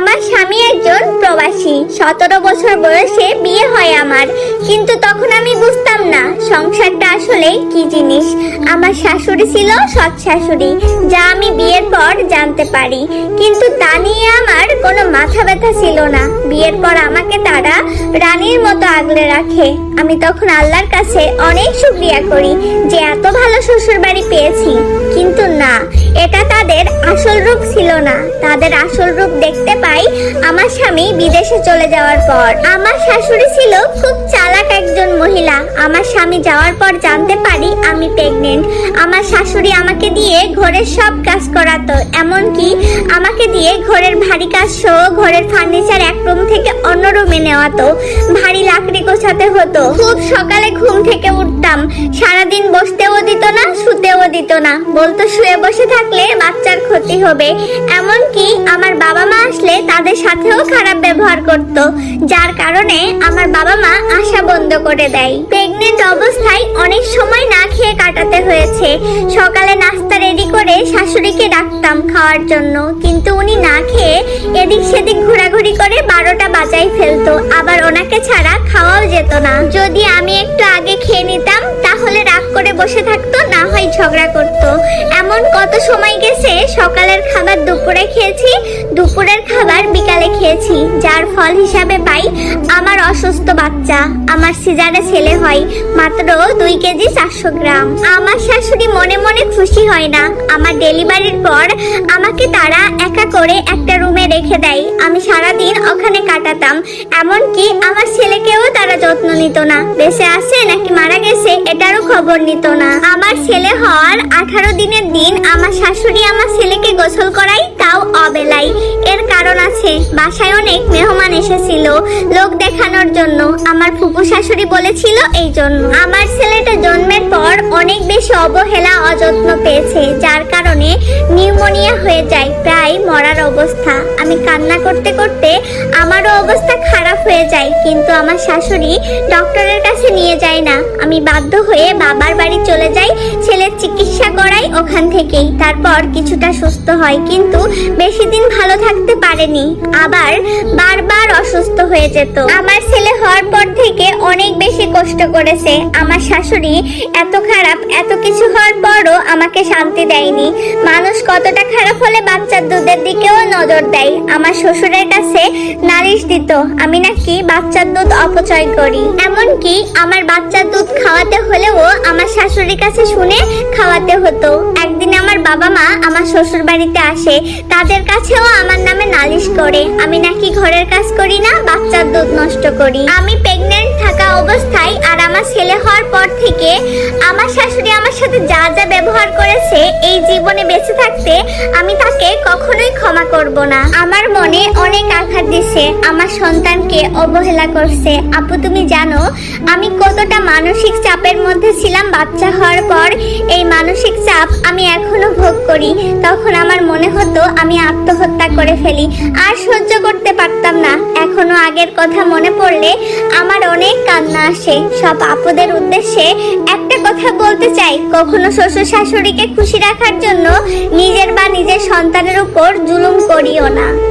আমার স্বামী একজন প্রবাসী। সতেরো বছর বয়সে বিয়ে হয় আমার। কিন্তু তখন আমি বুঝতাম না, সংসারটা আসলে কি জিনিস। আমার শাশুড়ি ছিল সৎ শাশুড়ি, যা আমি বিয়ের পর জানতে পারি। কিন্তু তা নিয়ে কোনো মাথা ব্যথা ছিল না। বিয়ের পর আমাকে তারা রানীর মতো আগলে রাখে। আমি তখন আল্লাহর কাছে অনেক শুক্রিয়া করি যে এত ভালো শ্বশুর বাড়ি পেয়েছি। কিন্তু না, এটা তাদের আসল রূপ ছিল না। তাদের আসল রূপ দেখতে পাই আমার স্বামী বিদেশে চলে যাওয়ার পর। আমার শাশুড়ি ছিল খুব চালাক একজন আমার স্বামী যাওয়ার পর জানতে পারি আমি প্রেগনেন্ট আমার শাশুড়ি আমাকে দিয়ে ঘরের সব কাজ করাতো, এমনকি আমাকে দিয়ে ঘরের ভারী কাজ সহ ঘরের ফার্নিচার এক রুম থেকে অন্য রুমে নেওয়াতো, ভারী লাকড়ি গোছাতে হতো। খুব সকালে ঘুম থেকে উঠতাম, সারাদিন বসতেও দিত না, শুতেও দিত না। বলতো শুয়ে বসে থাকলে বাচ্চার ক্ষতি হবে। এমনকি আমার বাবা মা আসলে তাদের সাথেও খারাপ ব্যবহার করত, যার কারণে আমার বাবা মা আসা বন্ধ করে দেয়। প্রেগনেন্ট অবস্থায় অনেক সময় না খেয়ে কাটাতে হয়েছে। সকালে নাস্তা রেডি করে শাশুড়িকে ডাকতাম খাওয়ার জন্য। কিন্তু উনি না খেয়ে এদিক সেদিক ঘোরাঘুরি করে বারোটা বাজাই ফেলতো। আবার ওনাকে ছাড়া খাওয়াও যেত না। যদি আমি একটু আগে খেয়ে নিতাম, তাহলে রাগ করে বসে থাকতো, না হয় ঝগড়া করতো। এমন কত সময় গেছে? সকালের খাবার দুপুরে খেয়েছি, দুপুরের খাবার বিকালে খেয়েছি। যার ফল হিসাবে পাই আমার অসুস্থ বাচ্চা। আমার সিজারে ছেলে হয়, মাত্র দুই কেজি চারশো গ্রাম। আমার শাশুড়ি মনে মনে খুশি হয় না। আমার ডেলিভারির পর আমাকে তারা একা করে একটা রুমে রেখে দেয়। আমি সারাদিন ওখানে কাটাতাম, এমনকি আমার ছেলেকেও তারা যত্ন নিত না। বেঁচে আছে নাকি মারা গেছে, এটারও খবর নিত না। আমার ছেলে হওয়ার আঠারো দিনের দিন আমার শাশুড়ি আমার ছেলেকে গোসল করাই, তাও অবেলাই এর কারণ আছে, বাসায় অনেক মেহমান এসেছিল লোক দেখানোর জন্য। আমার ফুপু শাশুড়ি বলেছিল এই জন্য। আমার ছেলেটা জন্মের পর অনেক বেশি অবহেলা, অযত্ন পেয়েছে, যার কারণে নিউমোনিয়া হয়ে যায়, প্রায় মরার অবস্থা। আমি কান্না করতে করতে আমারও অবস্থা খারাপ হয়ে যায়, কিন্তু আমার শাশুড়ি ডক্টরের কাছে নিয়ে যায় না। আমি বাধ্য হয়ে বাবার বাড়ি চলে যাই, ছেলের চিকিৎসা করাই ওখান থেকেই। তারপর কিছুটা সুস্থ হয়, কিন্তু বেশি দিন ভালো থাকতে পারেনি। আবার বারবার অসুস্থ হয়ে যেত। আমার ছেলে হওয়ার পর থেকে অনেক বেশি কষ্ট করেছে। আমার শাশুড়ি এত খারাপ, এত কিছু হওয়ার পরও আমাকে শান্তি দেয়নি। মানুষ কতটা খারাপ হলে বাচ্চার দুধের দিকেও নজর দেয়। আমার শ্বশুরের কাছে নালিশ দিত, আমি নাকি বাচ্চার দুধ অপচয় করি। এমনকি আমার বাচ্চার দুধ খাওয়াতে হলেও আমার শাশুড়ির কাছে শুনে খাওয়াতে হতো। একদিন আমার বাবা মা আমার শ্বশুর বাড়িতে আসে, তাদের কাছেও আমার নামে নালিশ করে, আমি নাকি ঘরের কাজ করি না, বাচ্চার দুধ নষ্ট করি। আমি প্রেগনেন্ট অবস্থায় আর আমার ছেলে হওয়ার পর থেকে আমার শাশুড়ি আমার সাথে যা যা ব্যবহার করেছে এই জীবনে বেঁচে থাকতে আমি তাকে কখনোই ক্ষমা করব না। আমার মনে অনেক আঘাত দিছে। আমার সন্তানকে অবহেলা করছে। আপু, তুমি জানো, আমি কতটা মানসিক চাপের মধ্যে ছিলাম। বাচ্চা হওয়ার পর এই মানসিক চাপ আমি এখনও ভোগ করি। তখন আমার মনে হতো আমি আত্মহত্যা করে ফেলি। আর সহ্য করতে পারতাম না। এখনও আগের কথা মনে পড়লে আমার অনেক কান্না আসে। সব আপদের উদ্দেশ্যে একটা কথা বলতে চাই। কখনো শ্বশুর শাশুড়িকে খুশি রাখার জন্য নিজের বা নিজের সন্তানের উপর জুলুম করিও না।